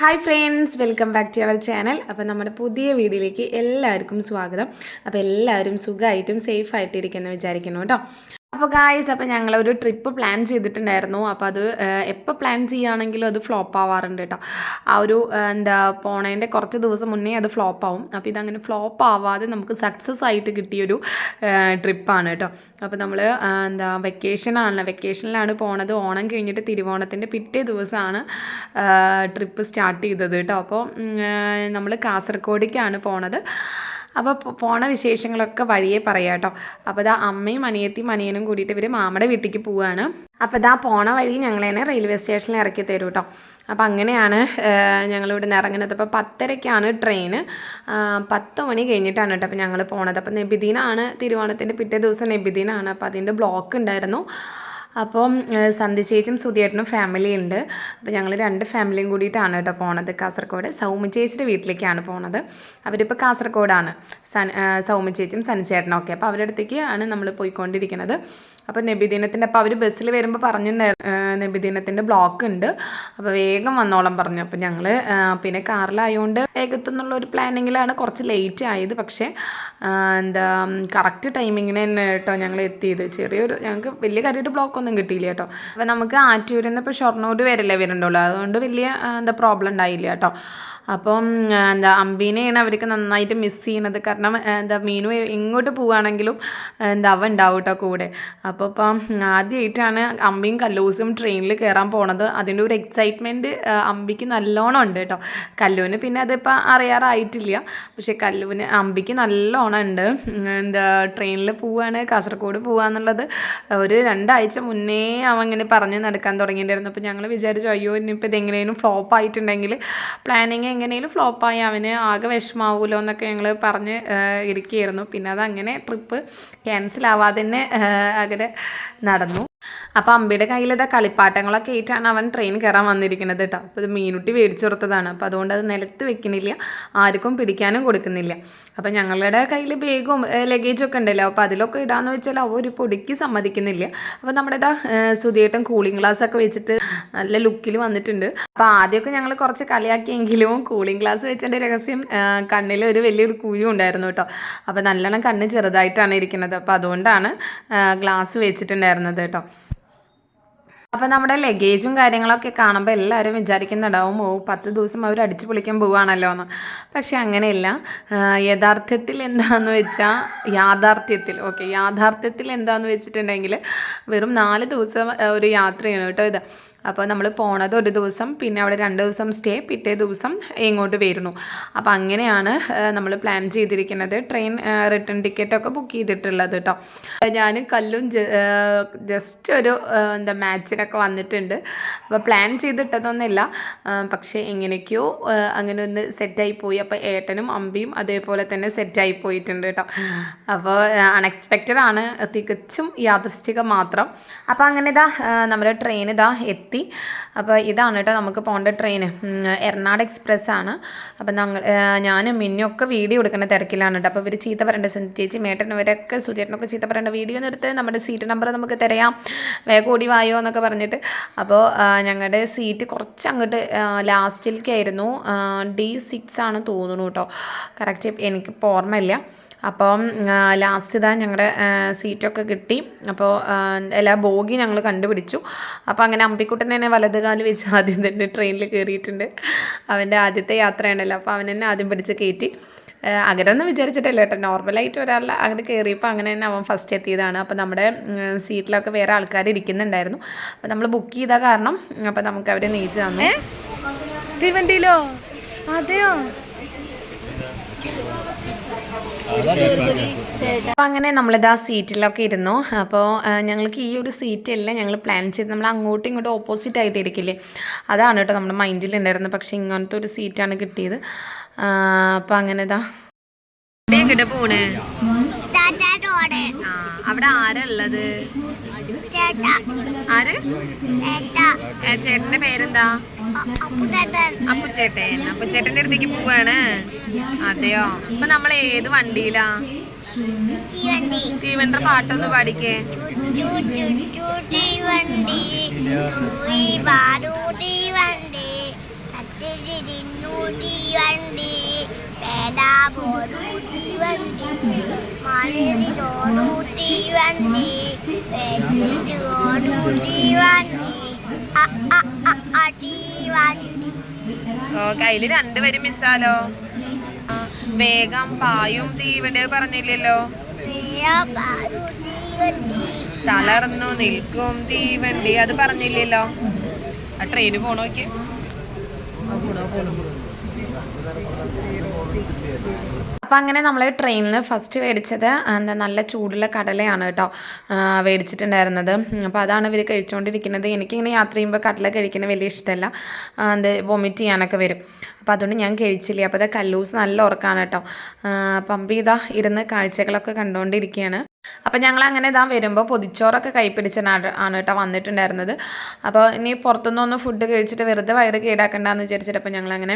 Hi friends welcome back to our channel അപ്പോൾ നമ്മുടെ പുതിയ വീഡിയോയിലേക്ക് എല്ലാവർക്കും സ്വാഗതം. അപ്പോൾ എല്ലാവരും സുഖമായിട്ടും സേഫ് ആയിട്ട് ഇരിക്കുമെന്ന് വിചാരിക്കുന്നു കേട്ടോ. അപ്പോൾ ഗായ്സ് അപ്പോൾ ഒരു ട്രിപ്പ് പ്ലാൻ ചെയ്തിട്ടുണ്ടായിരുന്നു. അപ്പോൾ അത് എപ്പോൾ പ്ലാൻ ചെയ്യുകയാണെങ്കിലും അത് ഫ്ലോപ്പ് ആവാറുണ്ട് കേട്ടോ ആ ഒരു എന്താ പോണേന്റെ കുറച്ച് ദിവസം മുന്നേ അത് ഫ്ലോപ്പ് ആവും. അപ്പോൾ ഇതങ്ങനെ ഫ്ലോപ്പ് ആവാതെ നമുക്ക് സക്സസ് ആയിട്ട് കിട്ടിയൊരു ട്രിപ്പാണ് കേട്ടോ അപ്പോൾ നമ്മൾ എന്താ വെക്കേഷനാണല്ലോ വെക്കേഷനിലാണ് പോണത്. ഓണം കഴിഞ്ഞിട്ട് തിരുവോണത്തിന്റെ പിറ്റേ ദിവസമാണ് ട്രിപ്പ് സ്റ്റാർട്ട് ചെയ്തത് കേട്ടോ അപ്പോൾ നമ്മൾ കാസർഗോഡേക്കാണ് പോണത്. അപ്പോൾ പോണ വിശേഷങ്ങളൊക്കെ വഴിയെ പറയാം കേട്ടോ അപ്പോൾ ഇതാ അമ്മയും അനിയത്തിയും അനിയനും കൂടിയിട്ട് ഇവർ മാമയുടെ വീട്ടിലേക്ക് പോവുകയാണ് അപ്പോൾ ഇതാ പോണ വഴി ഞങ്ങളെന്നെ റെയിൽവേ സ്റ്റേഷനിൽ ഇറക്കി തരും കേട്ടോ അപ്പോൾ അങ്ങനെയാണ് ഞങ്ങളിവിടെ നിന്ന് ഇറങ്ങുന്നത്. അപ്പോൾ പത്തരയ്ക്കാണ് ട്രെയിൻ പത്ത് മണി കഴിഞ്ഞിട്ടാണ് കേട്ടോ അപ്പോൾ ഞങ്ങൾ പോണത്. അപ്പോൾ നെബിദീനാണ് തിരുവോണത്തിന്റെ പിറ്റേ ദിവസം നെബിദീനാണ്. അപ്പോൾ അതിന്റെ ബ്ലോക്ക് ഉണ്ടായിരുന്നു. അപ്പം സന്ധ്യ സന്ധി ചേച്ചിയും സുധിയേട്ടനും ഫാമിലി ഉണ്ട്. അപ്പോൾ ഞങ്ങൾ രണ്ട് ഫാമിലിയും കൂടിയിട്ടാണ് കേട്ടോ പോണത്. കാസർഗോഡ് സൗമ്യ ചേച്ചിയുടെ വീട്ടിലേക്കാണ് പോണത്. അവരിപ്പോൾ കാസർഗോഡാണ്. ഏഹ് സൗമ്യ ചേച്ചിയും സനിച്ചേട്ടനും ഒക്കെ. അപ്പോൾ അവരുടെ അടുത്തേക്ക് ആണ് നമ്മൾ പോയിക്കൊണ്ടിരിക്കുന്നത്. അപ്പോൾ നബിദിനത്തിന്റെ അപ്പോൾ അവർ ബസ്സിൽ വരുമ്പോൾ ഏഹ് നബിദിനത്തിന്റെ ബ്ലോക്ക് ഉണ്ട്. അപ്പോൾ വേഗം വന്നോളം പറഞ്ഞു. അപ്പോൾ ഞങ്ങൾ പിന്നെ കാറിലായതുകൊണ്ട് വേഗത്തുനിന്നുള്ള ഒരു പ്ലാനിങ്ങിലാണ് കുറച്ച് ലേറ്റ് ആയത്. പക്ഷേ എന്താ കറക്റ്റ് ടൈമിങ്ങിന് തന്നെ കേട്ടോ ഞങ്ങൾ എത്തിയത്. ചെറിയൊരു ഞങ്ങൾക്ക് വലിയ കാര്യമായിട്ട് ബ്ലോക്ക് ഒന്നും കിട്ടിയില്ല കേട്ടോ. അപ്പോൾ നമുക്ക് ആറ്റൂരിൽ നിന്ന് ഇപ്പോൾ ഷൊർണൂർ വരല്ലേ വരണ്ടുള്ളൂ അതുകൊണ്ട് വലിയ എന്താ പ്രോബ്ലം ഉണ്ടായില്ല കേട്ടോ. അപ്പം എന്താ അമ്പീനെയാണ് അവർക്ക് നന്നായിട്ട് മിസ് ചെയ്യുന്നത്. കാരണം എന്താ മീനു എങ്ങോട്ട് പോവുകയാണെങ്കിലും എന്താ അവ ഉണ്ടാവും കേട്ടോ കൂടെ. അപ്പോൾ ഇപ്പം ആദ്യമായിട്ടാണ് അമ്പിയും കല്ലൂസും ട്രെയിനിൽ കയറാൻ പോണത്. അതിന്റെ ഒരു എക്സൈറ്റ്മെന്റ് അമ്പിക്ക് നല്ലോണം ഉണ്ട് കേട്ടോ കല്ലൂന് പിന്നെ അതിപ്പോൾ അറിയാറായിട്ടില്ല. പക്ഷേ കല്ലൂന് അമ്പിക്ക് നല്ലോണം ഉണ്ട്. എന്താ ട്രെയിനിൽ പോവുകയാണ് കാസർഗോഡ് പോവാന്നുള്ളത് ഒരു രണ്ടാഴ്ച മുന്നേ അവൻ ഇങ്ങനെ പറഞ്ഞ് നടക്കാൻ തുടങ്ങിയിട്ടുണ്ടായിരുന്നു. അപ്പോൾ ഞങ്ങൾ വിചാരിച്ചു അയ്യോ ഇനിയിപ്പോൾ ഇതെങ്ങനെയും ഫ്ലോപ്പ് ആയിട്ടുണ്ടെങ്കിൽ പ്ലാനിങ് എങ്ങനെയും ഫ്ലോപ്പായി അവന് ആകെ വിഷമാവുമല്ലോ എന്നൊക്കെ ഞങ്ങൾ പറഞ്ഞ് ഇരിക്കുകയായിരുന്നു. പിന്നെ അതങ്ങനെ ട്രിപ്പ് ക്യാൻസൽ ആവാതെ തന്നെ അങ്ങനെ നടന്നു. അപ്പോൾ അമ്പിയുടെ കയ്യിൽ ഇതാ കളിപ്പാട്ടങ്ങളൊക്കെ ആയിട്ടാണ് അവൻ ട്രെയിൻ കയറാൻ വന്നിരിക്കുന്നത് കേട്ടോ അപ്പോൾ ഇത് മീനുട്ടി മേടിച്ചു കൊടുത്തതാണ്. അപ്പോൾ അതുകൊണ്ട് അത് നിലത്ത് വെക്കുന്നില്ല ആർക്കും പിടിക്കാനും കൊടുക്കുന്നില്ല. അപ്പോൾ ഞങ്ങളുടെ കയ്യിൽ ബാഗും ലഗേജും ഒക്കെ ഉണ്ടല്ലോ. അപ്പോൾ അതിലൊക്കെ ഇടാന്ന് വെച്ചാൽ അവ ഒരു പൊടിക്ക് സമ്മതിക്കുന്നില്ല. അപ്പോൾ നമ്മുടെ ഇതാ സുധിയേട്ടൻ കൂളിംഗ് ഗ്ലാസ് ഒക്കെ വെച്ചിട്ട് നല്ല ലുക്കിൽ വന്നിട്ടുണ്ട്. അപ്പോൾ ആദ്യമൊക്കെ ഞങ്ങൾ കുറച്ച് കളിയാക്കിയെങ്കിലും കൂളിംഗ് ഗ്ലാസ് വെച്ചതിന്റെ രഹസ്യം കണ്ണിൽ ഒരു വലിയൊരു കുഴി ഉണ്ടായിരുന്നു കേട്ടോ അപ്പോൾ നല്ലോണം കണ്ണ് ചെറുതായിട്ടാണ് ഇരിക്കുന്നത്. അപ്പോൾ അതുകൊണ്ടാണ് ഗ്ലാസ് വെച്ചിട്ടുണ്ടായിരുന്നത് കേട്ടോ അപ്പോൾ നമ്മുടെ ലഗേജും കാര്യങ്ങളൊക്കെ കാണുമ്പോൾ എല്ലാവരും വിചാരിക്കുന്നുണ്ടാവും ഓ പത്ത് ദിവസം അവർ അടിച്ചു പൊളിക്കാൻ പോവുകയാണല്ലോ എന്ന്. പക്ഷെ അങ്ങനെയല്ല. യഥാർത്ഥത്തിൽ എന്താണെന്ന് വെച്ചാൽ യാഥാർത്ഥ്യത്തിൽ ഓക്കെ യാഥാർത്ഥ്യത്തിൽ എന്താണെന്ന് വെച്ചിട്ടുണ്ടെങ്കിൽ വെറും നാല് ദിവസം ഒരു യാത്രയാണ് കേട്ടോ ഇത്. അപ്പോൾ നമ്മൾ പോണത് ഒരു ദിവസം പിന്നെ അവിടെ രണ്ട് ദിവസം സ്റ്റേ പിറ്റേ ദിവസം ഇങ്ങോട്ട് വരുന്നു. അപ്പോൾ അങ്ങനെയാണ് നമ്മൾ പ്ലാൻ ചെയ്തിരിക്കുന്നത്. ട്രെയിൻ റിട്ടേൺ ടിക്കറ്റൊക്കെ ബുക്ക് ചെയ്തിട്ടുള്ളത് കേട്ടോ. ഞാൻ കല്ലും ജസ്റ്റ് ഒരു എന്താ മാച്ചിനൊക്കെ വന്നിട്ടുണ്ട്. അപ്പോൾ പ്ലാൻ ചെയ്തിട്ടതൊന്നുമില്ല. പക്ഷേ എങ്ങനെയൊക്കെയോ അങ്ങനെ ഒന്ന് സെറ്റായി പോയി. അപ്പോൾ ഏട്ടനും അമ്പിയും അതേപോലെ തന്നെ സെറ്റായി പോയിട്ടുണ്ട് കേട്ടോ. അപ്പോൾ അൺഎക്സ്പെക്റ്റഡ് ആണ്. തികച്ചും യാദൃശ്ചികം മാത്രം. അപ്പോൾ അങ്ങനെ ഇതാ നമ്മുടെ ട്രെയിൻ ഇതാ എത്തി. അപ്പോൾ ഇതാണ് കേട്ടോ നമുക്ക് പോകേണ്ട ട്രെയിൻ എറണാട് എക്സ്പ്രസ് ആണ്. അപ്പോൾ ഞങ്ങൾ ഞാനും മിന്നൊക്കെ വീഡിയോ എടുക്കുന്ന തിരക്കിലാണ് കേട്ടോ. അപ്പോൾ ഇവർ ചീത്ത പറയേണ്ട ചേച്ചി മേട്ടനവരൊക്കെ സുചേട്ടനൊക്കെ ചീത്ത പറയേണ്ട. വീഡിയോ നിർത്ത് നമ്മുടെ സീറ്റ് നമ്പർ നമുക്ക് തരാം വേഗം ഓടി വായോ എന്നൊക്കെ പറഞ്ഞിട്ട്. അപ്പോൾ ഞങ്ങളുടെ സീറ്റ് കുറച്ച് അങ്ങോട്ട് ലാസ്റ്റിലേക്കായിരുന്നു ഡി സിക്സ് ആണ് തോന്നുന്നു കേട്ടോ. കറക്റ്റ് എനിക്ക് ഓർമ്മയില്ല. അപ്പം ലാസ്റ്റ് ഇതാ ഞങ്ങളുടെ സീറ്റൊക്കെ കിട്ടി. അപ്പോൾ എല്ലാ ബോഗി ഞങ്ങൾ കണ്ടുപിടിച്ചു. അപ്പോൾ അങ്ങനെ അമ്പിക്കുട്ടൻ തന്നെ വലത് കാൽ വെച്ച് ആദ്യം തന്നെ ട്രെയിനിൽ കയറിയിട്ടുണ്ട് അവന്റെ ആദ്യത്തെ യാത്രയാണല്ലോ. അപ്പോൾ അവൻ തന്നെ ആദ്യം പിടിച്ച് കയറ്റി അങ്ങനെയൊന്നും വിചാരിച്ചിട്ടില്ല കേട്ടോ. നോർമലായിട്ട് ഒരാൾ അങ്ങനെ കയറിയപ്പോൾ അങ്ങനെ തന്നെ അവൻ ഫസ്റ്റ് എത്തിയതാണ്. അപ്പോൾ നമ്മുടെ സീറ്റിലൊക്കെ വേറെ ആൾക്കാർ ഇരിക്കുന്നുണ്ടായിരുന്നു. അപ്പോൾ നമ്മൾ ബുക്ക് ചെയ്ത കാരണം അപ്പോൾ നമുക്ക് അവരെ നീച്ച് തന്നു. തീവണ്ടിയിലോ അതെയോ? അപ്പോൾ അങ്ങനെ നമ്മളിതാ സീറ്റിലൊക്കെ ഇരുന്നു. അപ്പോൾ ഞങ്ങൾക്ക് ഈ ഒരു സീറ്റല്ല ഞങ്ങൾ പ്ലാൻ ചെയ്ത് നമ്മൾ അങ്ങോട്ടും ഇങ്ങോട്ടും ഓപ്പോസിറ്റ് ആയിട്ട് ഇരിക്കില്ലേ അതാണ് കേട്ടോ നമ്മുടെ മൈൻഡിൽ ഉണ്ടായിരുന്നത് പക്ഷേ ഇങ്ങനത്തെ ഒരു സീറ്റാണ് കിട്ടിയത്. അപ്പോൾ അങ്ങനെ ഇതാ എങ്ങോട്ട് പോണേ? ആ, അവിടെ ആരാ ഉള്ളത്? ആര്? ചേട്ടന്റെ പേരെന്താ? അപ്പു അപ്പുചേട്ടന്റെ അപ്പു ചേട്ടന്റെ അടുത്തേക്ക് പോവാണ്. അതെയോ? ഇപ്പൊ നമ്മൾ ഏത് വണ്ടിയിലാ? തീവണ്ട പാട്ടൊന്ന് പാടിക്കേ. വണ്ടി ഓ കയ്യിൽ രണ്ടുപേരും മിസ്സാലോ വേഗം പായും തീവണ്ടി പറഞ്ഞില്ലല്ലോ തളർന്നു നിൽക്കും തീവണ്ടി അത് പറഞ്ഞില്ലല്ലോ ആ ട്രെയിന് പോണോക്ക് അപ്പം അങ്ങനെ നമ്മൾ ട്രെയിനിൽ ഫസ്റ്റ് മേടിച്ചത് എന്താ നല്ല ചൂടുള്ള കടലയാണ് കേട്ടോ മേടിച്ചിട്ടുണ്ടായിരുന്നത് അപ്പോൾ അതാണ് ഇവർ കഴിച്ചുകൊണ്ടിരിക്കുന്നത് എനിക്കിങ്ങനെ യാത്ര ചെയ്യുമ്പോൾ കടല കഴിക്കുന്നത് വലിയ ഇഷ്ടമല്ല എന്ത് വൊമിറ്റ് ചെയ്യാനൊക്കെ വരും. അപ്പോൾ അതുകൊണ്ട് ഞാൻ കഴിച്ചില്ല. അപ്പോൾ അത് കല്ലൂസ് നല്ല ഉറക്കാണ് കേട്ടോ പമ്പ് ഇതാ ഇരുന്ന് കാഴ്ചകളൊക്കെ കണ്ടുകൊണ്ടിരിക്കുകയാണ് അപ്പം ഞങ്ങൾ അങ്ങനെ ഇതാ വരുമ്പോൾ പൊതിച്ചോറൊക്കെ കൈപ്പിടിച്ചാണ് ആണ് കേട്ടോ വന്നിട്ടുണ്ടായിരുന്നത്. അപ്പോൾ ഇനി പുറത്തുനിന്നൊന്ന് ഫുഡ് കഴിച്ചിട്ട് വെറുതെ വയറ് കേടാക്കണ്ടെന്ന് വിചാരിച്ചിട്ട് അപ്പോൾ ഞങ്ങളങ്ങനെ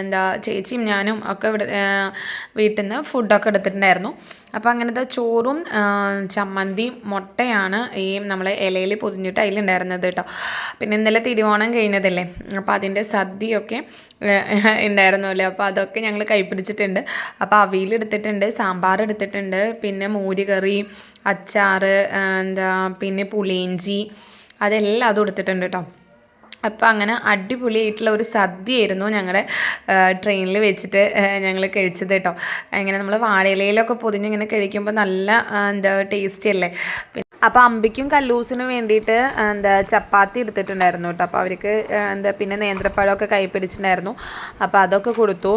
എന്താ ചേച്ചിയും ഞാനും ഒക്കെ ഇവിടെ ആ, വീട്ടിൽ നിന്ന് ഫുഡൊക്കെ എടുത്തിട്ടുണ്ടായിരുന്നു. അപ്പോൾ അങ്ങനത്തെ ചോറും ചമ്മന്തിയും മുട്ടയാണ് ഈ നമ്മൾ ഇലയിൽ പൊതിഞ്ഞിട്ട് അതിലുണ്ടായിരുന്നത് കേട്ടോ. പിന്നെ ഇന്നലെ തിരുവോണം കഴിഞ്ഞതല്ലേ? അപ്പോൾ അതിന്റെ സദ്യയൊക്കെ ഉണ്ടായിരുന്നു ഉണ്ടായിരുന്നല്ലോ. അപ്പോൾ അതൊക്കെ ഞങ്ങൾ കൈപ്പിടിച്ചിട്ടുണ്ട്. അപ്പോൾ അവിയൽ എടുത്തിട്ടുണ്ട് സാമ്പാർ എടുത്തിട്ടുണ്ട്. പിന്നെ മോരുകറി അച്ചാറ് എന്താ പിന്നെ പുളിയിഞ്ചി അതെല്ലാം അതും എടുത്തിട്ടുണ്ട് കേട്ടോ. അപ്പോൾ അങ്ങനെ അടിപൊളിയായിട്ടുള്ള ഒരു സദ്യയായിരുന്നു ഞങ്ങളുടെ ട്രെയിനിൽ വെച്ചിട്ട് ഞങ്ങൾ കഴിച്ചത് കേട്ടോ. ഇങ്ങനെ നമ്മൾ വാഴയിലയിലൊക്കെ പൊതിഞ്ഞ് ഇങ്ങനെ കഴിക്കുമ്പോൾ നല്ല എന്താ ടേസ്റ്റി അല്ലേ? അപ്പോൾ അമ്പിക്കും കല്ലൂസിനും വേണ്ടിയിട്ട് എന്താ ചപ്പാത്തി എടുത്തിട്ടുണ്ടായിരുന്നു കേട്ടോ. അപ്പോൾ അവർക്ക് എന്താ പിന്നെ നേന്ത്രപ്പഴമൊക്കെ കൈ പിടിച്ചിട്ടുണ്ടായിരുന്നു. അപ്പോൾ അതൊക്കെ കൊടുത്തു.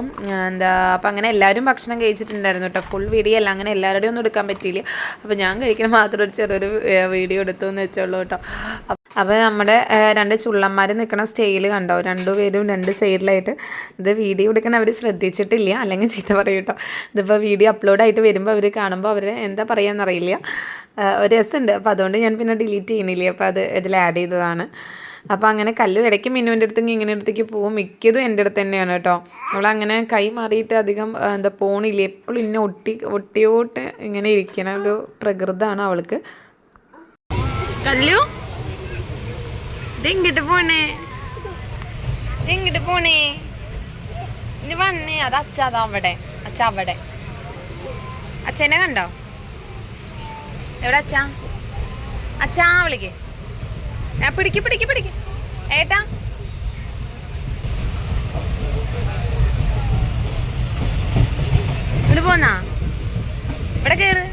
എന്താ അപ്പോൾ അങ്ങനെ എല്ലാവരും ഭക്ഷണം കഴിച്ചിട്ടുണ്ടായിരുന്നു കേട്ടോ. ഫുൾ വീഡിയോ അല്ല അങ്ങനെ എല്ലാവരുടെയും ഒന്നും എടുക്കാൻ പറ്റിയില്ല. അപ്പോൾ ഞാൻ കഴിക്കുന്ന മാത്രം ഒരു ചെറിയൊരു വീഡിയോ എടുത്തു എന്ന് വെച്ചുള്ളൂ കേട്ടോ. അപ്പോൾ നമ്മുടെ രണ്ട് ചുള്ളന്മാർ നിൽക്കുന്ന സ്റ്റേയിൽ കണ്ടോ? രണ്ടുപേരും രണ്ട് സൈഡിലായിട്ട് ഇത് വീഡിയോ എടുക്കാൻ അവർ ശ്രദ്ധിച്ചിട്ടില്ല. അല്ലെങ്കിൽ ചീത്ത പറയും ഇതിപ്പോൾ വീഡിയോ അപ്ലോഡ് ആയിട്ട് വരുമ്പോൾ അവർ കാണുമ്പോൾ അവർ എന്താ പറയുകയെന്നറിയില്ല ഏഹ്, ഒരു രസമുണ്ട്. അപ്പോൾ അതുകൊണ്ട് ഞാൻ പിന്നെ ഡിലീറ്റ് ചെയ്യുന്നില്ല. അപ്പോൾ അത് ഇതിൽ ആഡ് ചെയ്തതാണ്. അപ്പോൾ അങ്ങനെ കല്ലു ഇടയ്ക്ക് മിന്നുവിന്റെ അടുത്തേക്ക് ഇങ്ങനെ അടുത്തേക്ക് പോകും മിക്കതും എന്റെ അടുത്ത് തന്നെയാണ് കേട്ടോ. അവളങ്ങനെ കൈ മാറിയിട്ട് അധികം എന്താ പോണില്ല. എപ്പോഴും ഇന്നെ ഒട്ടി ഒട്ടിയോട്ട് ഇങ്ങനെ ഇരിക്കണ ഒരു പ്രകൃതമാണ് അവൾക്ക്. കല്ലു പോണേ? പോണേ? അത് അവിടെ. അച്ഛനെ കണ്ടോ? എവിടെ അച്ഛാ? അച്ഛാ വിളിക്ക്. ഞാൻ പിടിക്ക് പിടിക്ക് പിടിക്ക്. ഏട്ടാ ഇവിടെ പോന്നാ ഇവിടെ കേറ്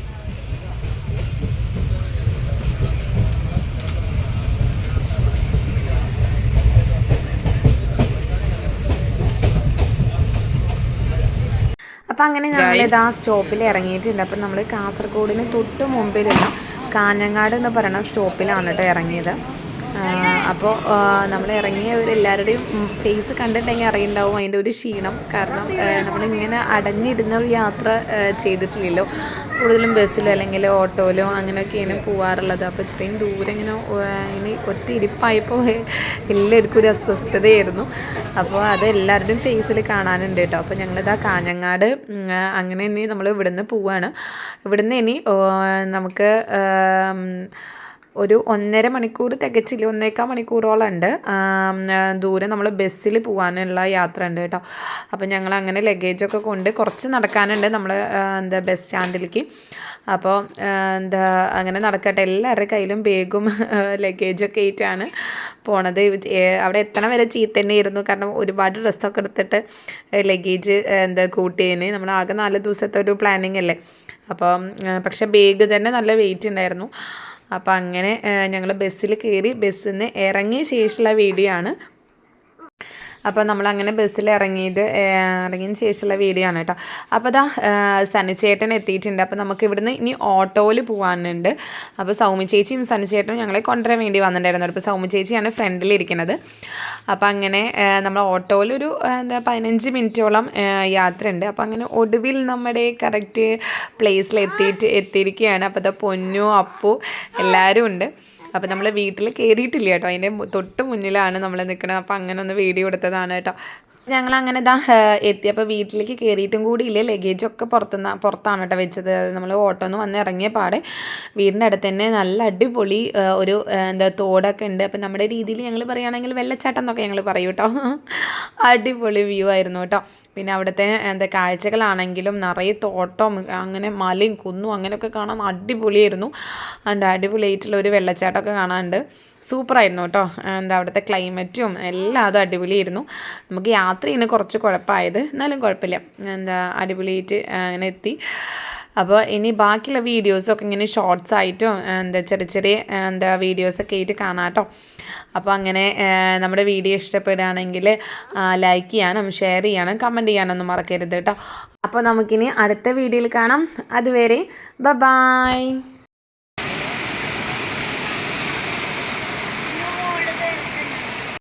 അപ്പം അങ്ങനെ ഞങ്ങൾ ഇതാ സ്റ്റോപ്പിൽ ഇറങ്ങിയിട്ടുണ്ട്. അപ്പം നമ്മൾ കാസർഗോഡിന് തൊട്ട് മുമ്പിലുള്ള കാഞ്ഞങ്ങാട് എന്ന് പറയുന്ന സ്റ്റോപ്പിലാണ് കേട്ടോ ഇറങ്ങിയത്. അപ്പോൾ നമ്മൾ ഇറങ്ങിയവരെല്ലാവരുടെയും ഫേസ് കണ്ടിട്ടുണ്ടെങ്കിൽ അറിയുണ്ടാവും അതിന്റെ ഒരു ക്ഷീണം. കാരണം നമ്മളിങ്ങനെ അടഞ്ഞിരുന്ന ഒരു യാത്ര ചെയ്തിട്ടില്ലല്ലോ. കൂടുതലും ബസ്സിലോ അല്ലെങ്കിൽ ഓട്ടോയിലോ അങ്ങനെയൊക്കെയാണ് പോവാറുള്ളത്. അപ്പോൾ ഇത്രയും ദൂരം ഇങ്ങനെ ഇനി ഒറ്റ ഇരിപ്പായപ്പോൾ എല്ലാവർക്കും ഒരു അസ്വസ്ഥതയായിരുന്നു. അപ്പോൾ അത് എല്ലാവരുടെയും ഫേസിൽ കാണാനുണ്ട് കേട്ടോ. അപ്പോൾ ഞങ്ങളിതാ കാഞ്ഞങ്ങാട് അങ്ങനെ ഇനി നമ്മൾ ഇവിടുന്ന് പോവാണ്. ഇവിടുന്ന് ഇനി നമുക്ക് ഒരു ഒന്നര മണിക്കൂർ തികച്ചില്ല ഒന്നേക്കാൽ മണിക്കൂറോളം ഉണ്ട്. ദൂരെ നമ്മൾ ബസ്സിൽ പോകാനുള്ള യാത്ര ഉണ്ട് കേട്ടോ. അപ്പോൾ ഞങ്ങൾ അങ്ങനെ ലഗേജൊക്കെ കൊണ്ട് കുറച്ച് നടക്കാനുണ്ട് നമ്മൾ എന്താ ബസ് സ്റ്റാൻഡിലേക്ക് അപ്പോൾ എന്താ അങ്ങനെ നടക്കട്ടെ. എല്ലാവരുടെ കയ്യിലും ബാഗും ലഗേജൊക്കെ ആയിട്ടാണ് പോണത്. അവിടെ എത്തണം വരെ ചീത്ത തന്നെയായിരുന്നു കാരണം ഒരുപാട് ഡ്രസ്സൊക്കെ എടുത്തിട്ട് ലഗേജ് എന്താ കൂട്ടിയതിന് നമ്മൾ ആകെ നാല് ദിവസത്തെ ഒരു പ്ലാനിങ് അല്ലേ? അപ്പം പക്ഷേ ബാഗ് തന്നെ നല്ല വെയിറ്റ് ഉണ്ടായിരുന്നു. അപ്പം അങ്ങനെ ഞങ്ങൾ ബസ്സിൽ കയറി ബസ്സിൽ നിന്ന് ഇറങ്ങിയ ശേഷമുള്ള വീഡിയോ ആണ്. അപ്പോൾ നമ്മൾ അങ്ങനെ ബസ്സിൽ ഇറങ്ങിയത് ഇറങ്ങിയ ഇറങ്ങിയതിന് ശേഷമുള്ള വീഡിയോ ആണ് കേട്ടോ. അപ്പോൾ അതാ സനുചേട്ടൻ എത്തിയിട്ടുണ്ട്. അപ്പോൾ നമുക്ക് ഇവിടുന്ന് ഇനി ഓട്ടോയിൽ പോകാനുണ്ട് അപ്പോൾ സൗമ്യ ചേച്ചിയും സനുചേട്ടനും ഞങ്ങളെ കൊണ്ടുവരാൻ വേണ്ടി വന്നിട്ടുണ്ടായിരുന്നു. അപ്പോൾ സൗമ്യ ചേച്ചിയാണ് ഫ്രണ്ടിലിരിക്കുന്നത് അപ്പോൾ അങ്ങനെ നമ്മൾ ഓട്ടോയിൽ ഒരു എന്താ പതിനഞ്ച് മിനിറ്റോളം യാത്ര യാത്രയുണ്ട്. അപ്പോൾ അങ്ങനെ ഒടുവിൽ നമ്മുടെ കറക്റ്റ് പ്ലേസിൽ എത്തിയിട്ട് എത്തിയിരിക്കുകയാണ്. അപ്പോൾ അതാ പൊന്നു അപ്പു എല്ലാവരും ഉണ്ട്. അപ്പോൾ നമ്മൾ വീട്ടിൽ കയറിയിട്ടില്ല കേട്ടോ. അതിന്റെ തൊട്ട് മുന്നിലാണ് നമ്മൾ നിൽക്കുന്നത് അപ്പോൾ അങ്ങനെ ഒന്ന് വീഡിയോ എടുത്തതാണ് കേട്ടോ. ഞങ്ങൾ അങ്ങനെ ഇതാ എത്തി. അപ്പോൾ വീട്ടിലേക്ക് കയറിയിട്ടും കൂടി ഇല്ലേ ലഗേജൊക്കെ പുറത്തുനിന്ന് പുറത്താണ് കേട്ടോ വെച്ചത്. നമ്മൾ ഓട്ടോ നിന്ന് വന്ന് ഇറങ്ങിയ പാടെ വീടിന്റെ അടുത്ത് തന്നെ നല്ല അടിപൊളി ഒരു എന്താ തോടൊക്കെ ഉണ്ട്. അപ്പം നമ്മുടെ രീതിയിൽ ഞങ്ങൾ പറയുകയാണെങ്കിൽ വെള്ളച്ചാട്ടം എന്നൊക്കെ ഞങ്ങൾ പറയും കേട്ടോ. അടിപൊളി വ്യൂ ആയിരുന്നു കേട്ടോ. പിന്നെ അവിടുത്തെ എന്താ കാഴ്ചകളാണെങ്കിലും നിറയെ തോട്ടം അങ്ങനെ മലയും കുന്നും അങ്ങനെയൊക്കെ കാണാൻ അടിപൊളിയായിരുന്നു. അണ്ട് അടിപൊളിയായിട്ടുള്ള ഒരു വെള്ളച്ചാട്ടമൊക്കെ കാണാനുണ്ട്. സൂപ്പറായിരുന്നു കേട്ടോ. എന്താ അവിടുത്തെ ക്ലൈമറ്റും എല്ലാം അതും അടിപൊളിയായിരുന്നു. നമുക്ക് യാത്ര ചെയ്യുന്ന കുറച്ച് കുഴപ്പമായത്. എന്നാലും കുഴപ്പമില്ല. എന്താ അടിപൊളിയായിട്ട് അങ്ങനെ എത്തി. അപ്പോൾ ഇനി ബാക്കിയുള്ള വീഡിയോസൊക്കെ ഇങ്ങനെ ഷോർട്സ് ആയിട്ടും എന്താ ചെറിയ ചെറിയ എന്താ വീഡിയോസൊക്കെ ആയിട്ട് കാണാം കേട്ടോ. അപ്പോൾ അങ്ങനെ നമ്മുടെ വീഡിയോ ഇഷ്ടപ്പെടുകയാണെങ്കിൽ ലൈക്ക് ചെയ്യാനും ഷെയർ ചെയ്യാനും കമന്റ് ചെയ്യാനൊന്നും മറക്കരുത് കേട്ടോ. അപ്പോൾ നമുക്കിനി അടുത്ത വീഡിയോയിൽ കാണാം. അതുവരെ ബ ബായ്